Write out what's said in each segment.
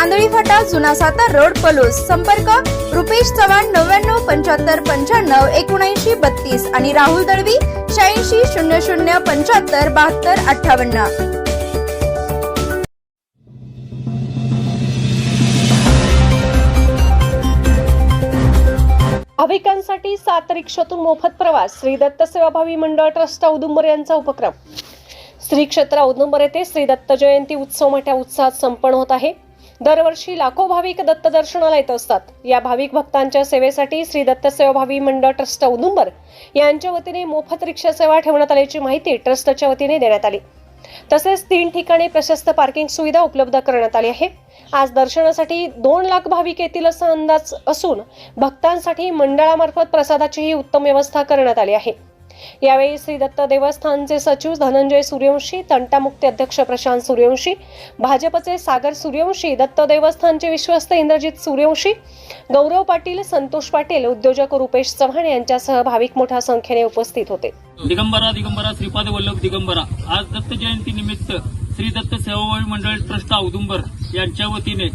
Andhali फाटा जुना Satara road Palus. संपर्क रुपेश चव्हाण नव्याण्णव पंच्याहत्तर पंच्याण्णव एकोणऐंशी बत्तीस आणि राहुल दळवी शहाऐंशी शून्य शून्य पंच्याहत्तर बहात्तर अठ्ठावन्न. भाविकांसाठी सात रिक्षातून मोफत प्रवास. श्री दत्त सेवाभावी मंडळ ट्रस्ट औदुंबर यांचा उपक्रम. श्री क्षेत्र औदुंबर येथे श्री दत्त जयंती उत्सव मोठ्या उत्साहात संपन्न होत आहे. दरवर्षी लाखो भाविक दत्त दर्शनाला येत असतात. या भाविक भक्तांच्या सेवेसाठी श्री दत्त सेवाभावी मंडळ ट्रस्ट औदुंबर यांच्या वतीने मोफत रिक्षा सेवा ठेवण्यात आल्याची माहिती ट्रस्टच्या वतीने देण्यात आली. तसेच तीन ठिकाणी प्रशस्त पार्किंग सुविधा उपलब्ध करण्यात आली आहे. आज दर्शनासाठी दोन लाख भाविक येतील असा अंदाज असून भक्तांसाठी मंडळामार्फत प्रसादाचीही उत्तम व्यवस्था करण्यात आली आहे. यावेळी श्री दत्त देवस्थानचे सचिव धनंजय सूर्यवंशी तंटामुक्ती अध्यक्ष प्रशांत सूर्यवंशी भाजपचे सागर सूर्यवंशी दत्त देवस्थानचे विश्वस्त इंद्रजित सूर्यवंशी गौरव पाटील संतोष पाटील उद्योजक रुपेश चव्हाण यांच्यासह भाविक मोठ्या संख्येने उपस्थित होते. दिगंबरा दिगंबरा श्रीपाद वल्लभ दिगंबरा. आज दत्त जयंती निमित्त श्री दत्त सेवाभावी मंडळ ट्रस्ट औदुंबर यांच्या वतीने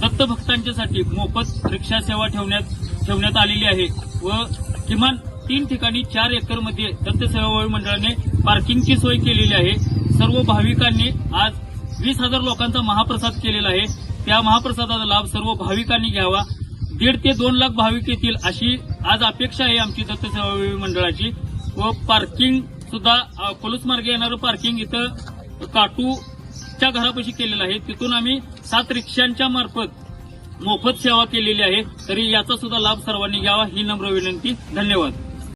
दत्त भक्तांच्यासाठी मोफत रिक्षा सेवा ठेवण्यात ठेवण्यात आलेली आहे व किमान तीन ठिकाणी चार एकरमध्ये दत्त सेवाभावी मंडळाने पार्किंगची सोय केलेली आहे. सर्व भाविकांनी आज वीस हजार लोकांचा महाप्रसाद केलेला आहे. त्या महाप्रसादाचा लाभ सर्व भाविकांनी घ्यावा. दीड ते दोन लाख भाविक येतील अशी आज अपेक्षा आहे आमची दत्त सेवाभावी मंडळाची. व पार्किंग सुद्धा कोलूस मार्गे येणारं पार्किंग इथं काटूच्या घरापाशी केलेलं आहे. तिथून आम्ही सात रिक्षांच्या मार्फत मोफत सेवा केलेली आहे. तरी याचा सुद्धा लाभ सर्वांनी घ्यावा. ही नम्र विनंती. धन्यवाद.